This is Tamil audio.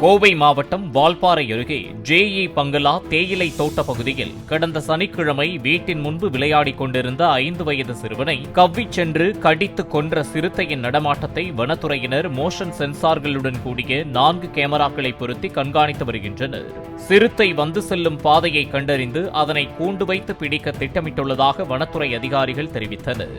கோவை மாவட்டம் வால்பாறை அருகே ஜேஇ பங்களா தேயிலை தோட்ட பகுதியில் கடந்த சனிக்கிழமை வீட்டின் முன்பு விளையாடிக் கொண்டிருந்த ஐந்து வயது சிறுவனை கவ்விச் சென்று கடித்து கொன்ற சிறுத்தையின் நடமாட்டத்தை வனத்துறையினர் மோஷன் சென்சார்களுடன் கூடிய நான்கு கேமராக்களை பொருத்தி கண்காணித்து வருகின்றனர். சிறுத்தை வந்து செல்லும் பாதையை கண்டறிந்து அதனை கூண்டு வைத்து பிடிக்க திட்டமிட்டுள்ளதாக வனத்துறை அதிகாரிகள் தெரிவித்தனர்.